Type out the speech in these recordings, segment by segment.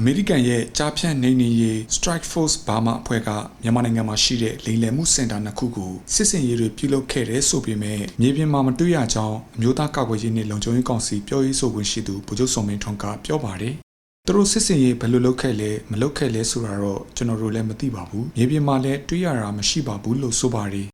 အမေရိကန်ရဲ့ကြားဖြန့်နေနေရေး Strike Force Burma အဖွဲ့ကမြန်မာနိုင်ငံမှာရှိတဲ့လိမ်လည်မှုစင်တာနှစ်ခုကိုစစ်စင်ရေးတွေပြုလုပ်ခဲ့တဲ့ဆိုပေမဲ့မြေပြင်မှာမတွေ့ရကြောင်းအမျိုးသားကာကွယ်ရေးနှင့်လုံခြုံရေးကောင်စီပြောရေးဆိုခွင့်ရှိသူဗိုလ်ချုပ်စောမင်းထွန်းကပြောပါတယ်သူတို့စစ်စင်ရေးဘယ်လိုလုပ်ခဲ့လဲမလုပ်ခဲ့လဲဆိုတာတော့ကျွန်တော်တို့လည်းမသိပါဘူးမြေပြင်မှာလည်းတွေ့ရတာမရှိပါဘူးလို့ဆိုပါတယ်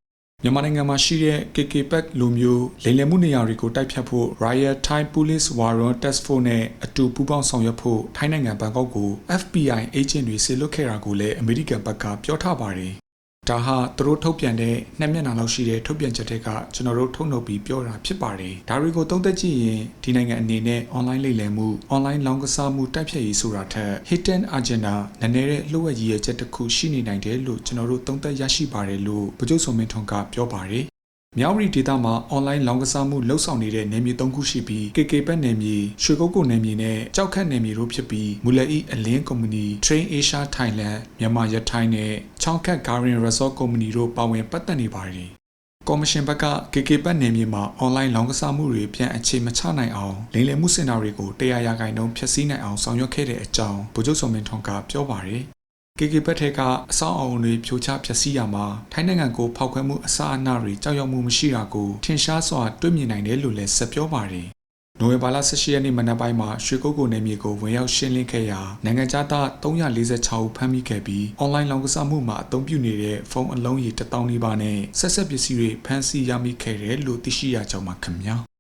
မြန်မာနိုင်ငံမှာရှိတဲ့ KK Pack လိုမျိုးလိမ်လည်မှုနေရာတွေကိုတိုက်ဖြတ်ဖို့ Riot Thai Police Warrant Task Force နဲ့အတူပူးပေါင်းဆောင်ရွက်ဖို့ထိုင်းနိုင်ငံဘန်ကောက်ကို FBI agent တွေဆေလွတ်ခဲ့တာကိုလည်းအမေရိကန်ဘက်ကပြောထားပါတယ်။ ဒါဟာသူတို့ထုတ်ပြန်တဲ့နှစ်မျက်နှာလောက်ရှိတဲ့ထုတ်ပြန်ချက်တွေကကျွန်တော်တို့ထုတ်နှုတ်ပြီးပြောတာဖြစ်ပါတယ်။ဒါတွေကိုသုံးသပ်ကြည့်ရင်ဒီနိုင်ငံအနေနဲ့ online လိမ်လည်မှု online လောင်းကစားမှုတိုက်ဖြတ်ရေးဆိုတာထက် hidden agenda နည်းနည်းတဲ့လှုပ်ဝက်ရည်ရဲ့ချက်တစ်ခုရှိနေနိုင်တယ်လို့ကျွန်တော်တို့သုံးသပ်ရရှိပါတယ်လို့ဗိုလ်ချုပ်စောမင်းထွန်းကပြောပါတယ်။ မြောက်ရီဒေတာမှာ online လောင်းကစားမှုလှုပ်ဆောင်နေတဲ့နယ်မြေ၃ခုရှိပြီး KK ဘက်နယ်မြေရွှေကုတ်ကုတ်နယ်မြေနဲ့ကြောက်ခတ်နယ်မြေတို့ဖြစ်ပြီးမူလအီအလင်းကုမ္ပဏီ Train Asia Thailand မြန်မာရထိုင်းနဲ့ချောင်းခတ် Garden Resort ကုမ္ပဏီတို့ပါဝင်ပတ်သက်နေပါတယ်။ကော်မရှင်ဘက်က KK ဘက်နယ်မြေမှာ online လောင်းကစားမှုတွေပြန်အခြေမချနိုင်အောင်လိမ်လည်မှုစင်တာတွေကိုတရားရာဂိုင်နှုန်းဖျက်ဆီးနိုင်အောင်ဆောင်ရွက်ခဲ့တဲ့အကြောင်းဗိုလ်ချုပ်စောမင်းထွန်းကပြောပါတယ်။ KK ဘက်ထက်ကအဆောက်အအုံတွေဖြိုချဖျက်ဆီးရမှာထိုင်းနိုင်ငံကိုဖောက်ခွဲမှုအစအနတွေကြောက်ရွံ့မှုမရှိတာကိုထင်ရှားစွာတွေ့မြင်နိုင်တယ်လို့လည်းဆက်ပြောပါတယ်။နိုဝင်ဘာလ18ရက်နေ့မနက်ပိုင်းမှာရွှေကုတ်ကိုနယ်မြေကိုဝင်ရောက်ရှင်းလင်းခဲ့ရာနိုင်ငံခြားသား346ဦးဖမ်းမိခဲ့ပြီးအွန်လိုင်းလောင်းကစားမှုမှာအသုံးပြုနေတဲ့ဖုန်းအလုံးရေ1000နီးပါးနဲ့ဆက်ဆက်ပစ္စည်းတွေဖမ်းဆီးရမိခဲ့တယ်လို့သိရှိရကြောင်းပါခင်ဗျာ။